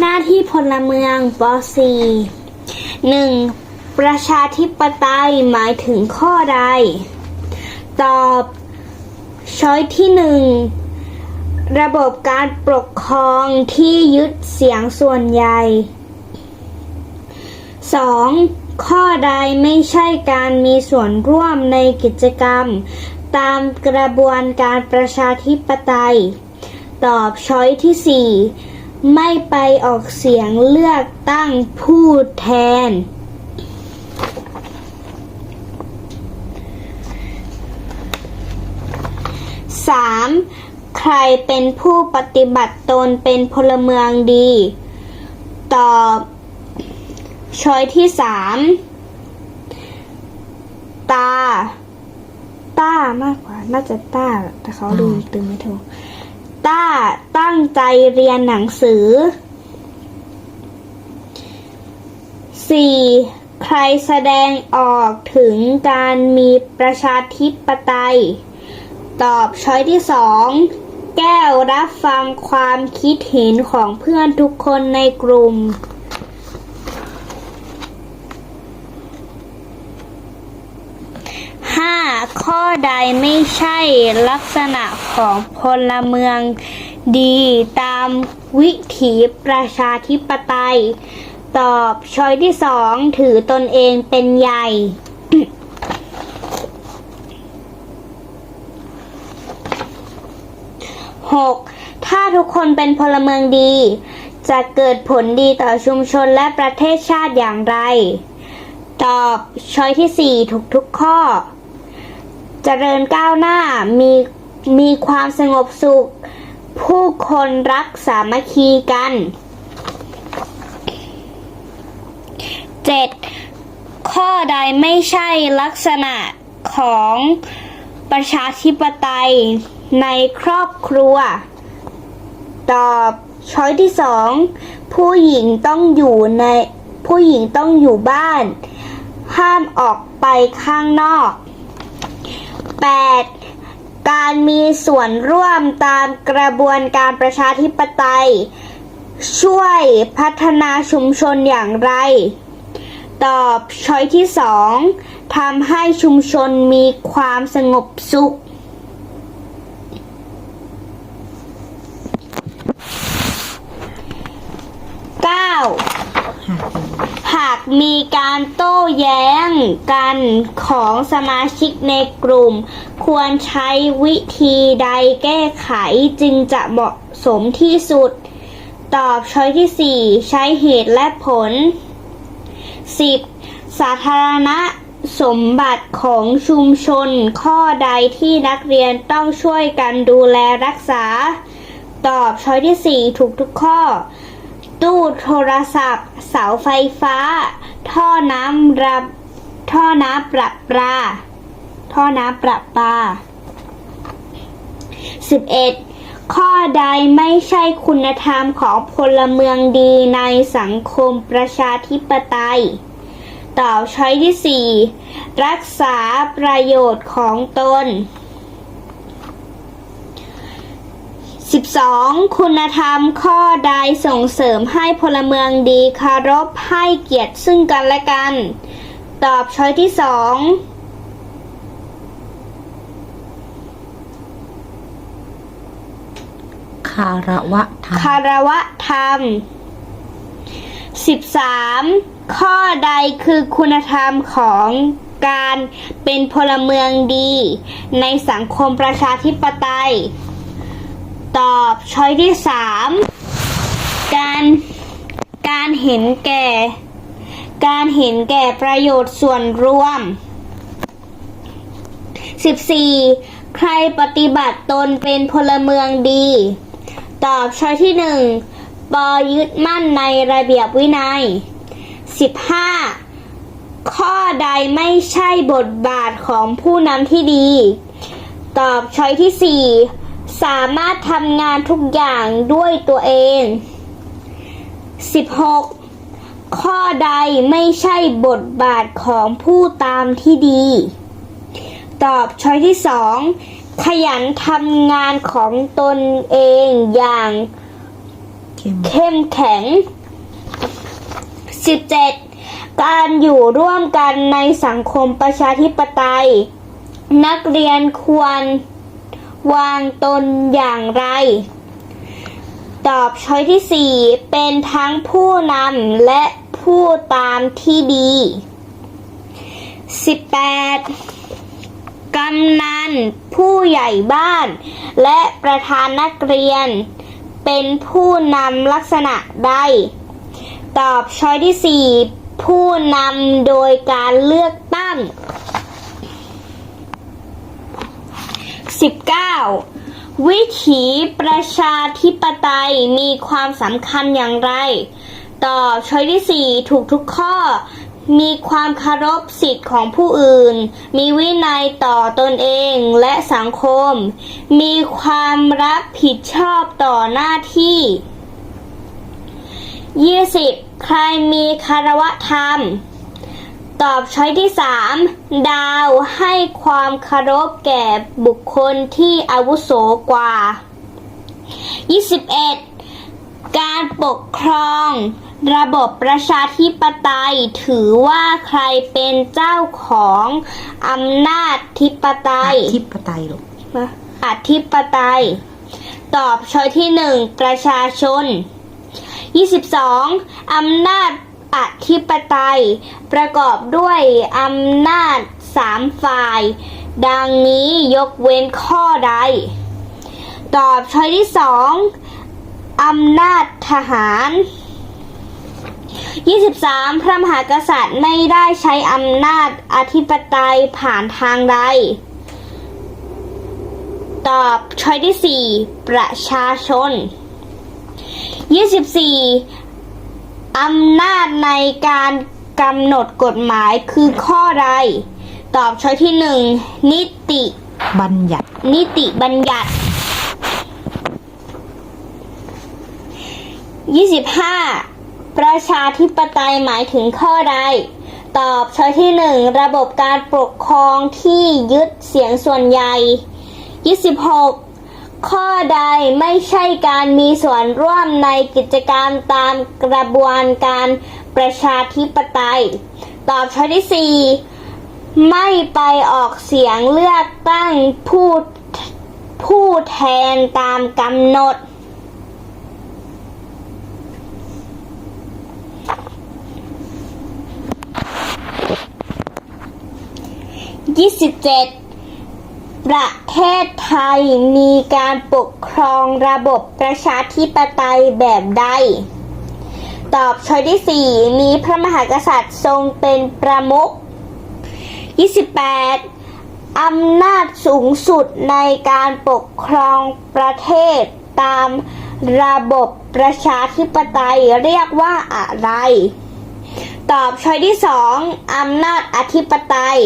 หน้าที่พลเมืองป .4 หนึ่งประชาธิปไตยหมายถึงข้อใด ตอบ ช้อยที่หนึ่งระบบการปกครองที่ยึดเสียงส่วนใหญ่ 2. ข้อใดไม่ใช่การมีส่วนร่วมในกิจกรรม ตามกระบวนการประชาธิปไตย ตอบช้อยที่ 4 ไม่ไปออกเสียงเลือกตั้งผู้แทน 3. ใครเป็นผู้ปฏิบัติตนเป็นพลเมืองดี ตอบช้อยที่ 3 ตา ต้ามากกว่า น่าจะต้า แต่เขาดูตึงไม่ถูก ต้าตั้งใจเรียนหนังสือ 4. ใครแสดงออกถึงการมีประชาธิปไตย ตอบช้อยที่สองแก้วรับฟังความคิดเห็นของเพื่อนทุกคนในกลุ่ม ข้อใดไม่ใช่ลักษณะของพลเมืองดีตามวิถีประชาธิปไตย ตอบช้อยที่สองถือตนเองเป็นใหญ่ 6. ถ้าทุกคนเป็นพลเมืองดี จะเกิดผลดีต่อชุมชนและประเทศชาติอย่างไร ตอบช้อยที่4ทุกทุกๆข้อ เจริญก้าวหน้ามีมีความสงบสุข ผู้คนรักสามัคคีกัน 7. ข้อใดไม่ใช่ลักษณะของประชาธิปไตยในครอบครัว ตอบช้อยที่สองผู้หญิงต้องอยู่ในผู้หญิงต้องอยู่บ้าน ห้ามออกไปข้างนอก 8. การมีส่วนร่วมตามกระบวนการประชาธิปไตย ช่วยพัฒนาชุมชนอย่างไร ตอบช้อยที่สองทำให้ชุมชนมีความสงบสุข 9. มีการโต้แย้งกันของสมาชิกในกลุ่ม ควรใช้วิธีใดแก้ไขจึงจะเหมาะสมที่สุด ตอบช้อยที่ 4 ใช้เหตุและผล 10. สาธารณสมบัติของชุมชนข้อใดที่นักเรียนต้องช่วยกันดูแลรักษา ตอบช้อยที่ 4 ถูกทุกข้อ ตู้โทรศัพท์ เสาไฟฟ้า ท่อน้ำระท่อน้ำประปา ท่อน้ำประปา 11. ข้อใดไม่ใช่คุณธรรมของพลเมืองดีในสังคมประชาธิปไตย ตอบช้อยที่ 4 รักษาประโยชน์ของตน 12. คุณธรรมข้อใดส่งเสริมให้พลเมืองดีคารพให้เกียรติซึ่งกันและกัน ตอบช้อยที่2คาระวะธรรมคารวะธรรม 13. ข้อใดคือคุณธรรมของการเป็นพลเมืองดี ในสังคมประชาธิปไตย ตอบช้อยที่3การการเห็นแก่ การเห็นแก่ประโยชน์ส่วนรวม 14. ใครปฏิบัติตนเป็นพลเมืองดี ตอบช้อยที่หนึ่งปอยึดมั่นในระเบียบวินัย 15. ข้อใดไม่ใช่บทบาทของผู้นำที่ดี ตอบช้อยที่4 สามารถทำงานทุกอย่างด้วยตัวเอง 16. ข้อใดไม่ใช่บทบาทของผู้ตามที่ดี ตอบช้อยที่สองขยันทำงานของตนเองอย่างเข้เข้มเข้มแข็ง 17. การอยู่ร่วมกันในสังคมประชาธิปไตย นักเรียนควร วางตนอย่างไร ตอบช้อยที่4เป็นทั้งผู้นำและผู้ตามที่ดี 18. กำนัน ผู้ใหญ่บ้าน และประธานนักเรียน เป็นผู้นำลักษณะใด ตอบช้อยที่4ผู้นำโดยการเลือกตั้ง 19. วิถีประชาธิปไตยมีความสำคัญอย่างไร ตอบช้อยที่ 4 ถูกทุกข้อ มีความเคารพสิทธิ์ของผู้อื่น มีวินัยต่อตนเองและสังคม มีความรับผิดชอบต่อหน้าที่ 20. ใครมีคารวะธรรม ตอบช้อยที่ 3 ดาวให้ความเคารพแก่บุคคลที่อาวุโสกว่า 21. การปกครอง ระบบประชาธิปไตยถือว่าใครเป็นเจ้าของอำนาจธิปไตอยธิปไตยลูกอธิปไตย ตอบช้อยที่หนึ่งประชาชน 22. อำนาจ อธิปไตย ประกอบด้วยอำนาจสามฝ่าย ดังนี้ยกเว้นข้อใด ตอบช้อยที่สองอำนาจทหาร 23. พระมหากษัตริย์ไม่ได้ใช้อำนาจอธิปไตยผ่านทางใด ตอบช้อยที่ 4 ประชาชน 24. อำนาจในการกำหนดกฎหมายคือข้อใด ตอบช้อยที่1นิติ บัญญัติ นิติบัญญัติ 25. ประชาธิปไตยหมายถึงข้อใด ตอบช้อยที่1ระบบการปกครองที่ยึดเสียงส่วนใหญ่ 26. ข้อใดไม่ใช่การมีส่วนร่วมในกิจกรรมตามกระบวนการประชาธิปไตย ตอบช้อยที่ 4 ไม่ไปออกเสียงเลือกตั้งผู้ผู้แทนตามกำหนด27 ประเทศไทยมีการปกครองระบบประชาธิปไตยแบบใด ตอบช้อยที่ 4 มีพระมหากษัตริย์ทรงเป็นประมุข 28. อำนาจสูงสุดในการปกครองประเทศตามระบบประชาธิปไตยเรียกว่าอะไร ตอบช้อยที่ 2 อำนาจอธิปไตย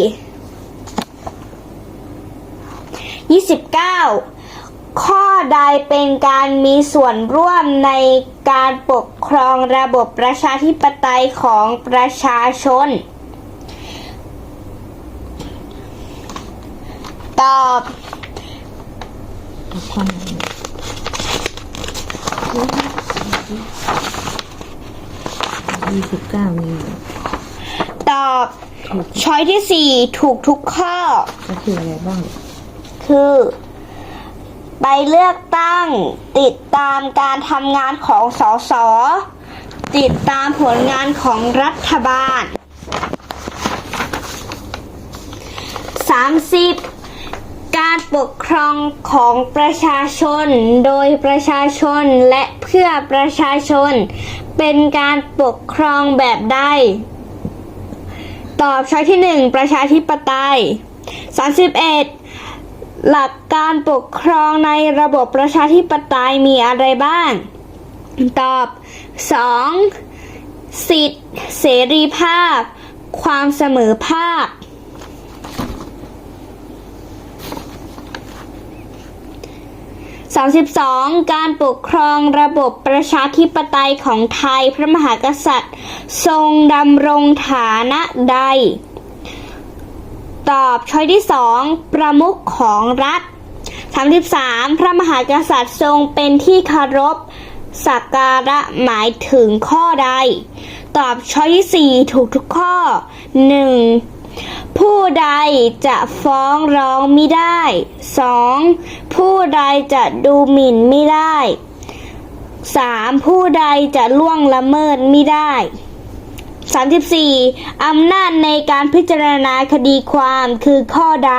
29. ข้อใดเป็นการมีส่วนร่วมในการปกครองระบบประชาธิปไตยของประชาชน ตอบแล้วข้อไหนยี่สิบเก้ามีอยู่ตอบถูกช้อยที่4ถูกทุกข้อ ก็คืออะไรบ้าง คือ ไปเลือกตั้ง ติดตามการทำงานของสส ติดตามผลงานของรัฐบาล 30. การปกครองของประชาชน โดยประชาชนและเพื่อประชาชน เป็นการปกครองแบบใดตอบช้อยที่ 1 ประชาธิปไตย 31 หลักการปกครองในระบบประชาธิปไตยมีอะไรบ้าง ตอบ 2. สิทธิเสรีภาพ ความเสมอภาค 32. การปกครองระบบประชาธิปไตยของไทยพระมหากษัตริย์ ทรงดำรงฐานะใด ตอบช้อยที่2ประมุขของรัฐ 33 พระมหากษัตริย์ทรงเป็นที่เคารพสักการะหมายถึงข้อใด ตอบช้อยที่สี่ถูกทุกข้อหนึ่งผู้ใดจะฟ้องร้องไม่ได้สองผู้ใดจะดูหมิ่นไม่ได้สามผู้ใดจะล่วงละเมิดไม่ได้ 34. อำนาจในการพิจารณาคดีความคือข้อใด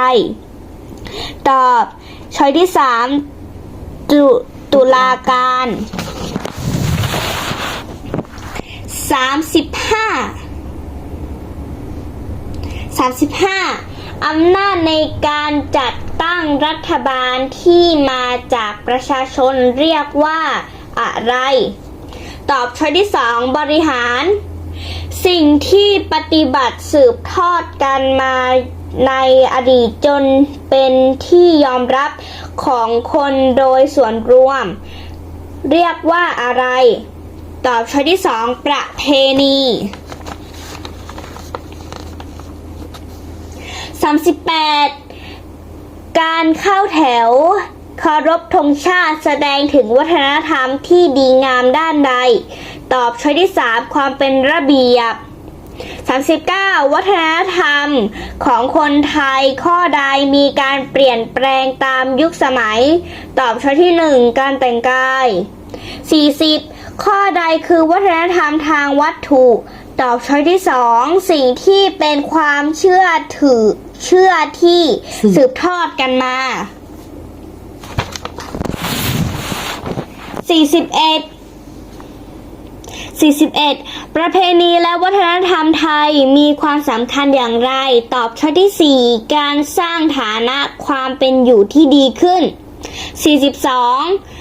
ตอบช้อยที่ 3 ตุตุลาการ 35 35อำนาจในการจัดตั้งรัฐบาลที่มาจากประชาชนเรียกว่าอะไร ตอบช้อยที่ 2 บริหาร สิ่งที่ปฏิบัติสืบทอดกันมาในอดีตจนเป็นที่ยอมรับของคนโดยส่วนรวม เรียกว่าอะไร ตอบช้อยที่สองประเพณี38 การเข้าแถวเคารพธงชาติแสดงถึงวัฒนธรรมที่ดีงามด้านใด ตอบช้อยที่ 3 ความเป็นระเบียบ 39 วัฒนธรรมของคนไทยข้อใดมีการเปลี่ยนแปลงตามยุคสมัย ตอบช้อยที่ 1 การแต่งกาย 40 ข้อใดคือวัฒนธรรมทางวัตถุ ตอบช้อยที่ 2 สิ่งที่เป็นความเชื่อถือเชื่อที่สืบทอดกันมา 41 41 ประเพณีและวัฒนธรรมไทยมีความสำคัญอย่างไร ตอบช้อยที่ 4 การสร้างฐานะความเป็นอยู่ที่ดีขึ้น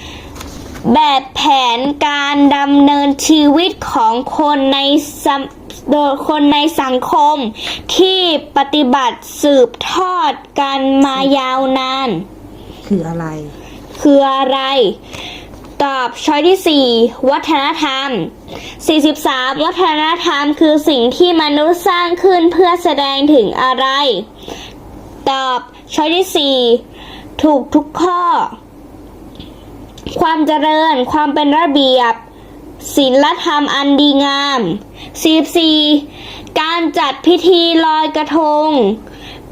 42 แบบแผนการดำเนินชีวิตของคนในสัมโดยคนในสังคมที่ปฏิบัติสืบทอดกันมายาวนาน คืออะไร คืออะไร ตอบช้อยที่ 4 วัฒนธรรม 43 วัฒนธรรมคือสิ่งที่มนุษย์สร้างขึ้นเพื่อแสดงถึงอะไร ตอบช้อยที่ 4 ถูกทุกข้อ ความเจริญ ความเป็นระเบียบ ศีลธรรมอันดีงาม 44 การจัดพิธีลอยกระทง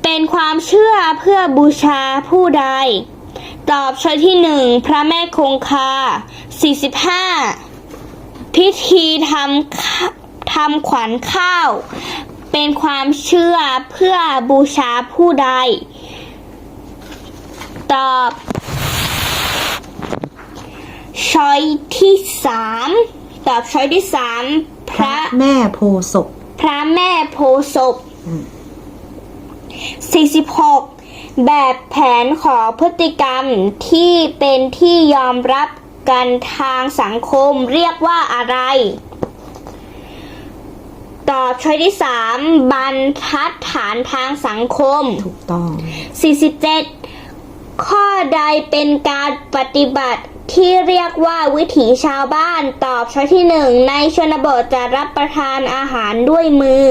เป็นความเชื่อเพื่อบูชาผู้ใด ตอบช้อยที่หนึ่งพระแม่คงคา 45 พิธีทำข้าทำขวัญข้าว เป็นความเชื่อเพื่อบูชาผู้ใด ตอบช้อยที่สามตอบช้อยที่สามพระแม่โพธิ์ศพพระแม่โพธิ์ศพอืม46 แบบแผนขอพฤติกรรมที่เป็นที่ยอมรับกันทางสังคมเรียกว่าอะไร ตอบช้อยที่ 3 บรรทัดฐานทางสังคม ถูกต้อง 47 ข้อใดเป็นการปฏิบัติที่เรียกว่าวิถีชาวบ้านตอบช้อยที่หนึ่งในชนบทจะรับประทานอาหารด้วยมือ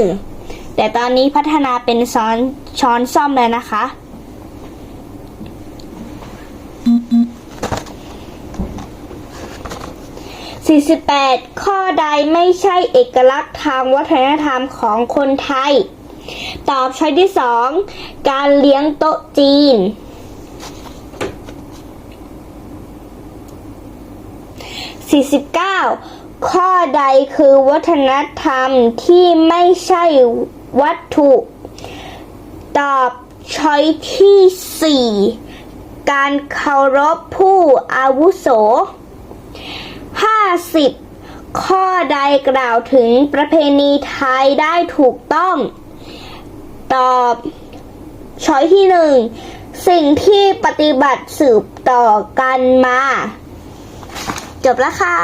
แต่ตอนนี้พัฒนาเป็นซ้อนช้อนซ่อมแล้วนะคะ 48 ข้อใดไม่ใช่เอกลักษณ์ทางวัฒนธรรมของคนไทย ตอบช้อยที่ 2 การเลี้ยงโต๊ะจีน 49 ข้อใดคือวัฒนธรรมที่ไม่ใช่วัตถุ ตอบช้อยที่ 4 การเคารพผู้อาวุโส 50 ข้อใดกล่าวถึงประเพณีไทยได้ถูกต้อง ตอบช้อยที่หนึ่งสิ่งที่ปฏิบัติสืบต่อกันมา จบแล้วค่ะ